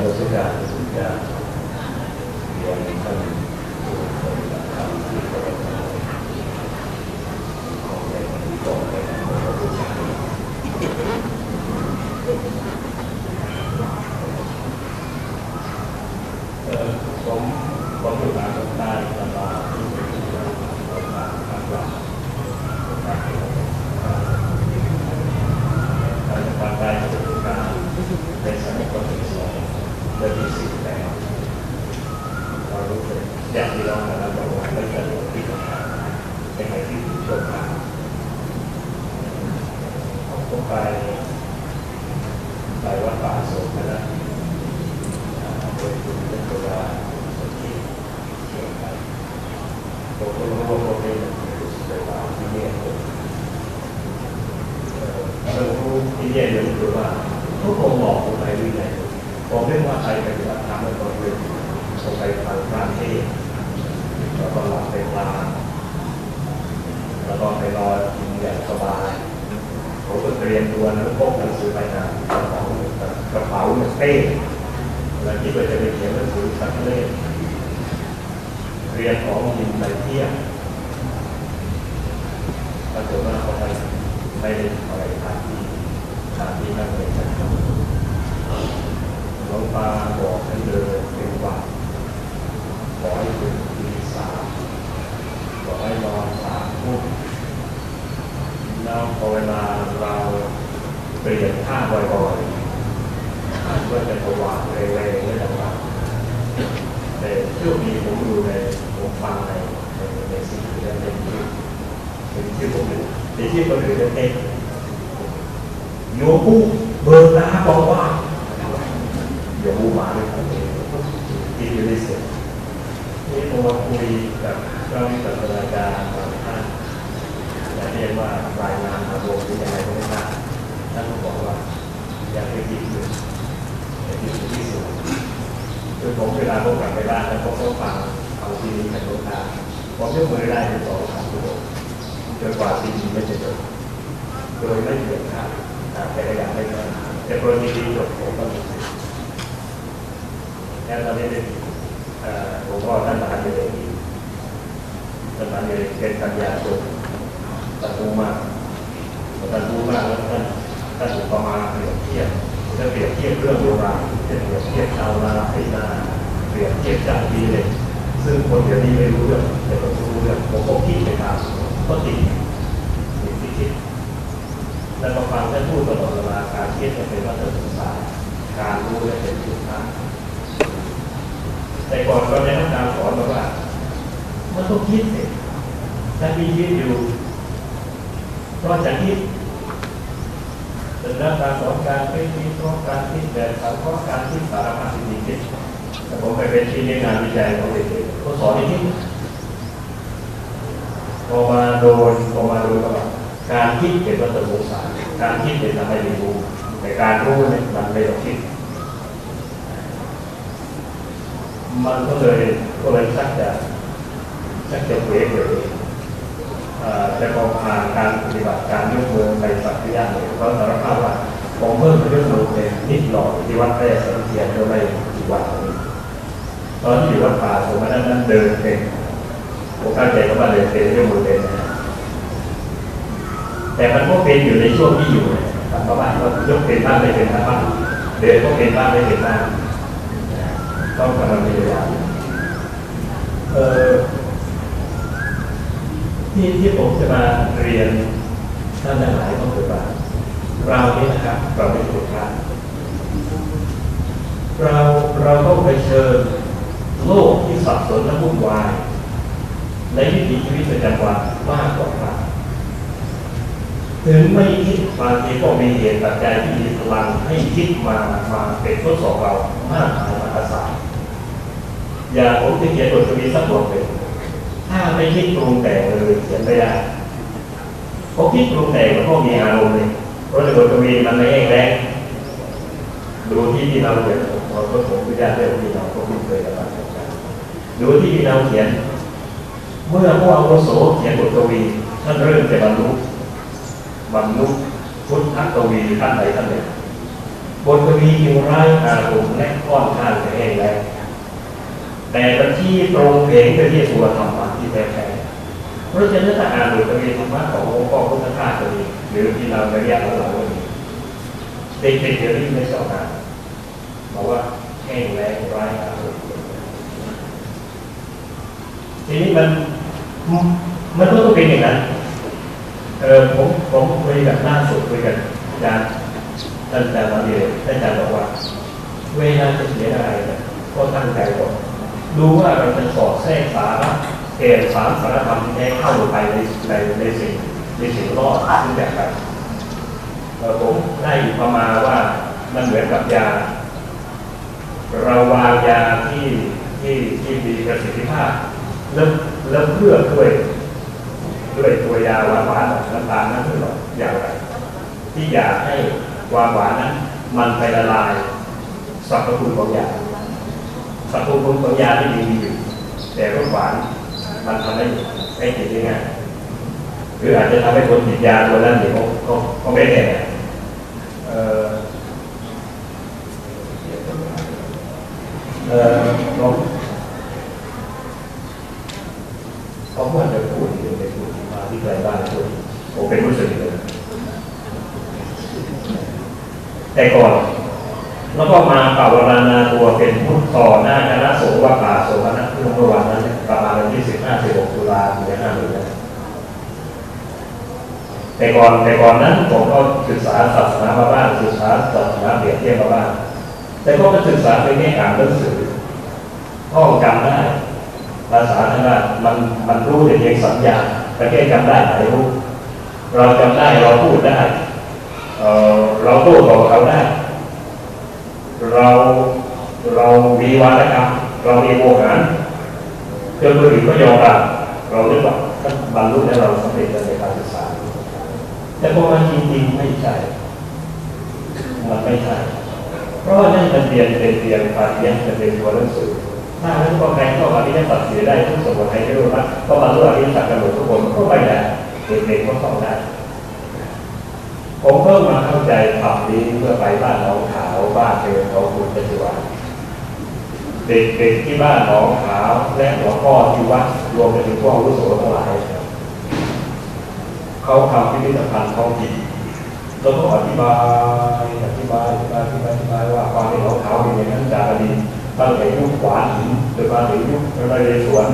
รัชกาลที่เก้าเรียนท่านผู้ปฏิบัติธรรมที่เคารพของในวันนี้ก่อนในนามของพระพุทธเจ้าเอ่อผมผมอยู่ทางภาคใต้ลำบากที่เป็นที่ว่าเราทางภาคกลางภาคตะวันออกภาคภาคใต้จะเป็นการเป็นสมัยก่อนที่สองเดือนที่สี่แล้วเรารู้สึกอยากที่เรามาแล้วบอกว่าไม่สะดวกที่จะทำเป็นอะไรที่ถูกชมทางผมก็ไปไปวัดป่าโสมนะ โดยคุณเป็นตัวสที่เกี่ยวกับผมก็รู้ว่าผมเป็นรู้สึกว่า ที่เราดูที่เลยคือว่าทุกคนบอกผมไปวินัยผมไม่ว่าใครปฏิบัติธรรมในตอนเรียผมไปฟังพระเทศแล้วก็หลับไปปลาแล้วก็ไปนอนกินอย่างสบายผมก็เตรียมตัวแล้วพกหนังสือไปนะกระเป๋ากระเป๋าเนี่ยเป้เราคิดว่าจะไปเขียนหนังสือสักเล่ม เรียนของยินไปเที่ยงปรากฏว่าเขาไปไม่ได้อะไรทางที่ทางที่นั่นเลยนะครับหลวงตาบอกให้เดินเป็นวัดขอให้ถึงตีสามบอกให้นอนสามทุ่มแล้วพอเวลาเราเปลี่ยนท่าบ่อยๆท่านก็จะถวายแรงๆไม่ต่างๆแต่เชื่อมีผมดูใน ผมฟังในในในสิ่งที่ได้เป็นที่เป็นที่ผมในที่คนอื่นเต้นโยบูเบิร์นาบอกว่าโยบูมาด้วยกันเองอยู่ในเสียนี่ผมมาคุยกับเจ้าวิปัสสนาจารบางท่านและเรียกว่ารายงานมาโดยที่ยังไงก็ไม่ทราบท่านบอกว่าอยากไปคิดดูที่สุดที่สุดคือผมเวลาผมกลับไปบ้านแล้วผมก็ฟัง เอาซีดีจากโรงงานผมยกมือได้ถึงสองสามชั่วโมงจนกว่าซีดีไม่จะจบโดยไม่เปลี่ยนค่าแต่ก็อยากได้เงินแต่พอซีดีจบผมก็มีแล้วตอนนี้เป็นผมก็ท่านประธาเดลีท่านประธานเดลีเป็นปัญญาจบตัดรู้มากตัดรู้มากแล้วท่านท่านอุปมาเปรียบเทียบจะเปรียบเทียบเรื่องโบราณจะเปรียบเทียบชาวนาไถนาเปรียบเทียบจากดีเลย ซึ่งคนเดี๋ยวนี้ไม่รู้เรื่องแต่ผมรู้เรื่องผมก็คิดไปตามก็ติดติดที่คิดแล้วก็ฟังท่านพูดตลอดเวลาการคิดจะเป็นวัตถุศึกษาการรู้จะเป็นจุดนั้นแต่ก่อนเราได้รับการสอนมาว่ามันต้องคิดสิถ้ามีคิดอยู่ก็จะคิดเป็นเรื่องการสอนการคิดวิเคราะห์การคิดแบบสังเคราะห์การคิดสารพัดสิ่งคิดแต่ผมไปเป็นที่ในงานวิจัยของเด็ก ขอนอย่างนี้พอมาโดนพอมาโดนกับการคิดเป็นวัตถุสงสารการคิดเป็นทำให้เรียนรู้แต่การรู้เนี่ยมันไม่ต้องคิด มันก็เลยก็เลยชักจะชักจะเวกเลยแต่พอผ่านการปฏิบัติการยกมือไปสักยะเนี่ยเขาสารภาพว่าผมเพิ่มยกมือเป็นนิดหน่อยที่วัดแรกสังเทียนก็ไม่กี่วัน ตอนที่อยู่วัดป่าผมนั้นนั้นเดินเป็นผมเข้าใจว่าเดินเป็นยกมือเป็นนะแต่มันก็เป็นอยู่ในช่วงที่อยู่นะประมาณว่ายกเป็นบ้างไม่เป็นบ้างเดินก็เป็นบ้างไม่เป็นบ้างต้องกำลังพยายามเออที่ที่ผมจะมาเรียนท่านหลายก็คือว่าเราเนี่ยนะครับ เราไม่ถูกครับเราเราต้องไปเชิญ โลกที่สับสนและวุ่นวาย ในวิถีชีวิตประจำวันมากกว่าครับถึงไม่คิดบางทีก็มีเหตุปัจจัยที่มีพลังให้คิดมามาเป็นทดสอบเรามากมายมหาศาลอย่างผมที่เขียนบทจะมีสักบทหนึ่งถ้าไม่คิดปรุงแต่งเลยเขียนไม่ได้พราะคิดปรุงแต่งมันก็มีอารมณ์เลยเพราะในบทกวีมันไม่แห้งแรงดูที่ที่เราเขียนเราก็ผมพิจารณาเรื่องที่เราก็คุ้นเคยกับมัน ดูที่ที่เราเขียน เมื่อพวกอาวุโสเขียนบทกวีท่านเริ่มจะบรรลุบรรลุพุทธกวีท่านใดท่านหนึ่งบทกวีอยู่ไร้อารมณ์และค่อนข้างจะแห้งแล้งแต่เป็นที่ตรงเพลงเป็ที่ตัวธรรมะที่แท้ๆเพราะฉะนั้นถ้าอ่านบทกวีธรรมะขององค์พ่อพุทธทาสก็ดีหรือที่เราเรียกเราก็ดีเด็กๆเดี๋ยวนี้ไม่ชอบอ่านบอกว่าแห้งแล้งไร้อารมณ์ที นี้มันมันก็ต้องเป็นอย่างนั้นเออผมผมคุยกับล่าสุดคุยกับอาจารย์ท่านอาจารย์มาเดียวท่านอาจารย์บอกว่า เวลาจะเขียนอะไรนี่ยก็ตั้งใจก่อนดูว่าเราจะสอดแทรกสาระเกณฑ์สารสารธรรมที่แท้เข้าไปในในในสิ่งในสิ่งรอดซึ่งแบบไรเออผมได้อยู่ประมาณว่ามันเหมือนกับยาเราวางยาที่ที่ที่มีประสิทธิภาพ แล้วแล้วเพื่อด้วยด้วยตัวยาหวานหวานน้ำตาลนั้นหรืออย่างไร ที่อยากให้ความหวานนั้น มันไปละลายสรรพคุณของยาสรรพคุณของยาที่มีอยู่ แต่รสหวานมันทำให้ให้ติดง่ายหรืออาจจะทำให้คนติดยาตัวนั้นเดี๋ยวเขาเขาไม่แน่เออเออลองเขาควรจะพูดหรือไม่พูดมาที่ใครบ้านพูดผมเป็นผู้สื่อเลย แต่ก่อนแล้วก็มาเป่าวรานาตัวเป็นผู้ต่อหน้าคณะสงฆ์วัดป่าโสมนัสที่เมื่อวานนั้นประมาณวันที่สิบห้าสิบหกตุลาปีห้าหนึ่งแต่ก่อนแต่ก่อนนั้นผมก็ศึกษาศาสนามาบ้างศึกษาศาสนาเปรียบเทียบมาบ้างแต่ก็ไปศึกษาไปแง่อ่านหนังสือท่องจำได้ภาษาท่านว่ามันมันรู้แต่เพียงสัญญาแต่แค่จำได้ไหนรู้เราจำได้เราพูดได้เออ เราโต้ตอบเขาได้ เราเรามีวาทกรรมเรามีโมหารจนคนอื่นก็ยอมรับเราเรียกว่าบรรลุแล้วเราสำเร็จในการศึกษา แต่พอมาจริงๆไม่ใช่มันไม่ใช่เพราะว่านั่นเป็นเรียนเป็นเรียนปาริยัติเป็นตัวหนังสือถ้านั้นก็แปลงก็อริยสัจเสียได้ทุกสมุทัยไม่รู้ว่าก็บรรลุอริยสัจกันหมดทุกคนก็ไปได้เด็กๆก็ต้องได้ ผมเพิ่มมาเข้าใจขับนี้เมื่อไปบ้านน้องขาวบ้านเดิมของคุณปัจจุบันเด็กๆที่บ้านน้องขาวและหลวงพ่อที่วัดรวมไปถึงพวกอาวุโสทั้งหลายเขาทำพิพิธภัณฑ์ท้องถิ่นแล้วก็อธิบายอธิบายอธิบายอธิบายอธิบายว่าความเป็นของเขาเป็นอย่างนั้นจากอดีตตั้งแต่ยุคขวานหินจนมาถึงยุคพระนเรศวร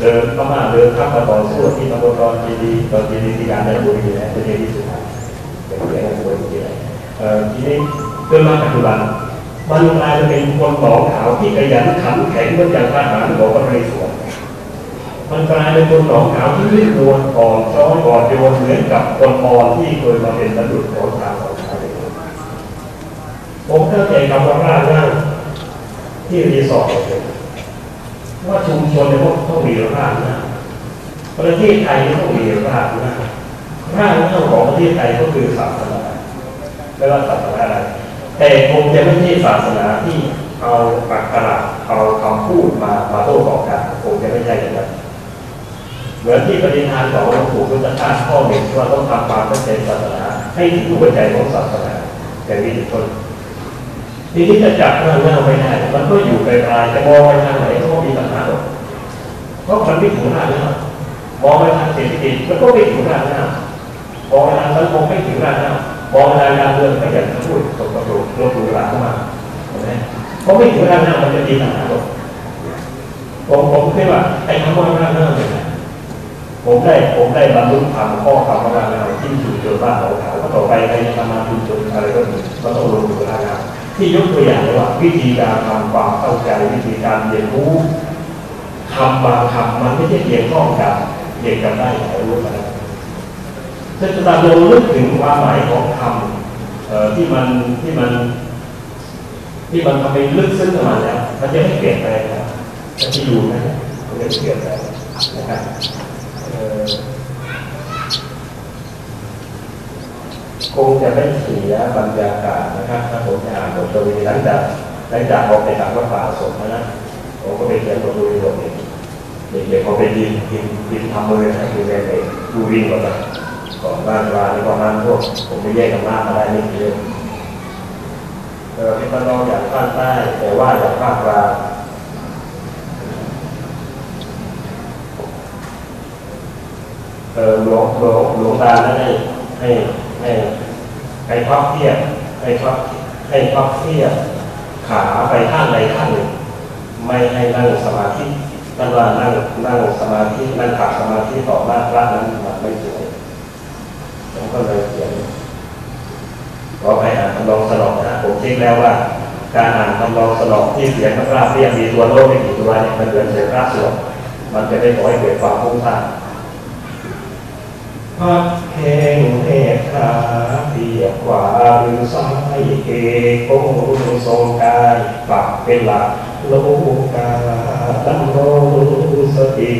เดินเข้ามาเดินข้ามมาต่อสู้ที่ตำบลรอนจีดีตอนจีดีที่การได้บุรีและประเทศที่สุดท้าย เป็นเรื่องของบุรีเอ่อทีนี้จนมาปัจจุบันมันกลายเป็นคนหนองขาวที่ขยันขันแข็งเหมือนอย่างทหารของพระนเรศวรมันกลายเป็นคนหนองขาวที่ไม่นวลอ่อนช้อยอ่อนโยนเหมือนกับคนมอนที่เคยมาเป็นสดุดของทางของชาติผมเข้าใจคำว่าร่างร่างที่รีสอร์ทว่าชุมชนในพวกต้องมีร่ากนะประเทศไทยต้องมีรากนะ รากเรื่องของประเทศไทยก็คือศาสนาไม่ว่าศาสนาอะไรแต่คงจะไม่ใช่ศาสนาที่เอาปักกระเอาคำพูดมามาโต้ตอบกันคงจะไม่ใช่อย่างนั้นเหมือนที่ปฏิทานของหลวงปู่พุทธทาสข้อหนึ่งว่าต้องทำความเข้าใจศาสนา ให้ถึงหัวใจของศาสนาอย่างนี้เป็นนทีนี้จะจับเรื่องเองไม่ได้มันก็อยู่ไกลๆจะมองไปทางไหนก็มีปัญหาหรอกเพราะมันไม่ถึงหน้าแล้วมองไปทางเศรษฐกิจมันก็ไม่ถึงหน้าแล้ว มองไปทางสังคมไม่ถึงหน้าแล้วมองไปทางการเมืองไม่อยากจะพูดตกกระโดดลบหลู่หลาเข้ามาเห็นไหมเพราะไม่ถึงหน้าหน้ามันจะมีปัญหาหรอกผมผมคิดว่าไอ้คำว่าหน้าหน้าเนี่ยผมได้ผมได้บรรลุธรรมข้อคำว่าหน้าหน้าที่อยู่จนบ้านเราขาวก็ต่อไปใครจะทำมาคุณจนอะไรก็มีก็ต้องลงมือหน้าหน้าที่ยกตัวอย่างเลยว่า วิธีการทำความเข้าใจวิธีการเรียนรู้คำบางคำมันไม่ใช่เพียงข้องกับเด็กจำได้หรือรู้กันถ้าจะตามลงลึกถึงความหมายของคำที่มันที่มัน ที่มันทำให้ลึกซึ้งขึ้นมาแล้วมันจะไม่เปลี่ยนแปลงแล้วมันจะอยู่นะมันจะเปลี่ยนแปลงนะครับคงจะไม่เสียบรรยากาศนะครับถ้าผมจะอ่านบทกวีหลังจากหลังจากออกไปจากวัดป่าสมนะผมก็ไปเขียนบทกวีบทหนึ่งเด็กๆเขาไปดินดินดินทำมือนะคือแม่เด็กดูวิ่งก่อนนะก่อน บ้านวาในประมาณพวกผมไปแยกกันมากมาได้ไม่เยอเออเป็นตะลองอย่างภาคใต้แต่ว่าอย่างภาคกลางเออหลวงหลวงหลวงตาให้ให้ให้ให้พับเทียบให้พับให้พับเทียบขาไปข้างใดข้างหนึ่งไม่ให้นั่งสมาธินั่งว่านั่งนั่งสมาธินั่งขัดสมาธิต่อหน้าพระนั้นมันไม่สวยผม ก็เลยเขียนขอไปอ่านคำลองสนองนะผมเช็คแล้วว่า การอ่านคำลองสนองที่เขียนพระราเรียกมีตัวโลกไม่กี่ตัวเนี่ยมันเหมือนเสียงพระสวดมันจะได้ขอให้เกิดความพุ่งพลาดพักแข้งแหกขาเปียกขวาหรือซ้ายเอกโค้งทรงกายปรับเป็นหลักโลกาดำรงสติ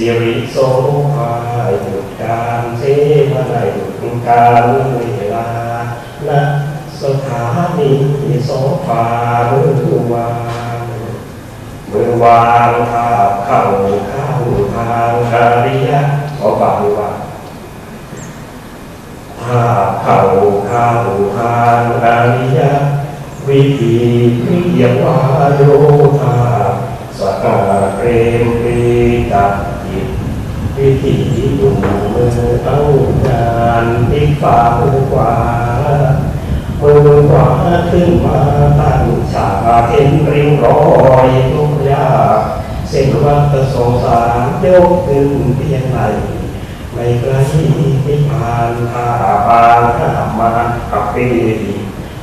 สิริโสภาหยุดการเสมาในหยุดการเวลาณสถานีโสภามือวางมือวางข้าเข้าเข้าทางอริยะขอฝากมือวาข้าเข้าเข้าทางอริยะวิธีวิยวาโยธาสกาเรมปีจักจิต วิธีดูมือเอางานที่ฝ่ามือขวามือขวาขึ้นมาตั้งฉากเห็นริ้วรอยทุกยากเส้นวัฏสงสารยกขึ้นเพียงไหนไม่ไกลไม่ผ่านทาปางข้ามาขับปี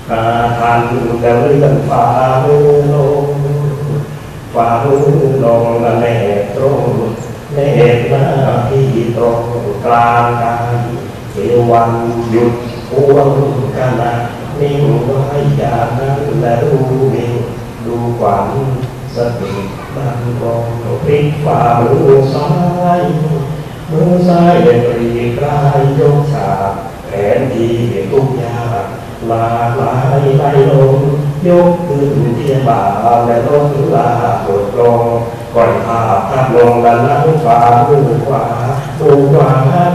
อาทันเดินฝ่ามือลงฝ่ามือลงและแนบตรง แนบหน้าที่ตรงกลางกายเทวันหยุดพวงขณะนิ่งไว้ยานั้นและดูมิ่งดูขวัญสติบันรองพลิกฝ่ามือซ้ายมือซ้ายเดินปรีกลายยกฉาแผนที่ทุกอย่างลาลายไหลลงยกขึ้นเทียบ่าและลดลาปวดลงก่อนภา พทับลงดันหลังฝ่ามือขวามือขวา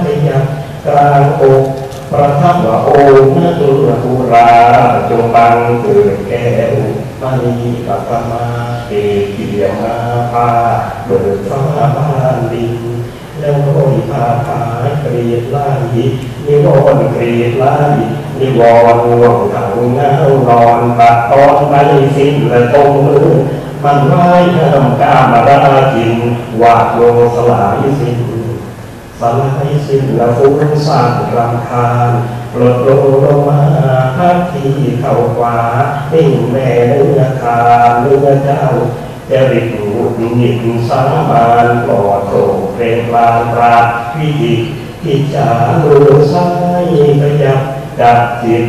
ขยับกลางอกประทับว่าโอมนะตุลภูราจงบังเกิดแก้วมณีปัปมาเอกียมาพาเบิดฟ้าบ้านดินแล้วโอยพาพาเกลียดไล่นิวรณ์เกลียดไล่นิวรณ์ง่วงเหงาเงานอนตัดตอนไม่สิ้นและตรงมือ มันไม้ห้ามกามาราจินวาดโลสลายสิ้นสลายสิ้นและฟุ้งซ่านรำคาญปลดโลลงมาพักที่เข้าขวานิ่งแม่เนื้อคาเนื้อเจ้าจะริบหนุดหนิบสาบานปลอดโปร่งเพลงลานปราดวิธีที่จามือซ้ายขยับจับจิต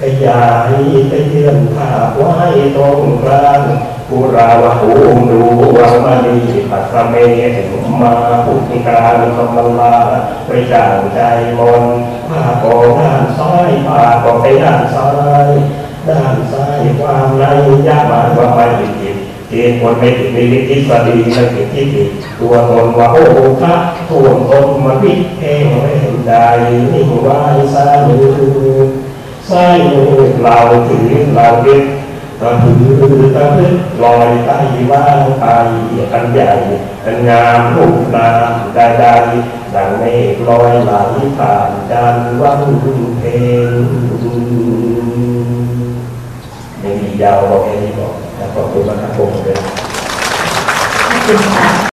ขยายไปเยื่อนภาพไว้ตรงกลาง ผู้ราวภูดูวังมณีปัสเมถึงมาพุทธิการกำลังลาไปจางใจมนผ้าก็ด้านซ้ายผ้าก็ไปด้านซ้ายด้านซ้ายความในยามากว่าไปผิดผิดเกณฑ์คนไม่ผิดมีทฤษฎีไม่ผิดที่ผิดตัวตนว่าโอ้พระท่วงตนมาพิแห้งไม่เห็นใดนิ่งไว้ซ้ายมือซ้ายมือเราถือเรายึด มาถือตะพึกลอยใต้ว่างไปอันใหญ่อันงามรูปนามใดๆดังเมฆลอยไหลผ่านดันทร์วันเพลงยังมียาวบอกแค่นี้บอกนขอบคุณมากครับผมเลย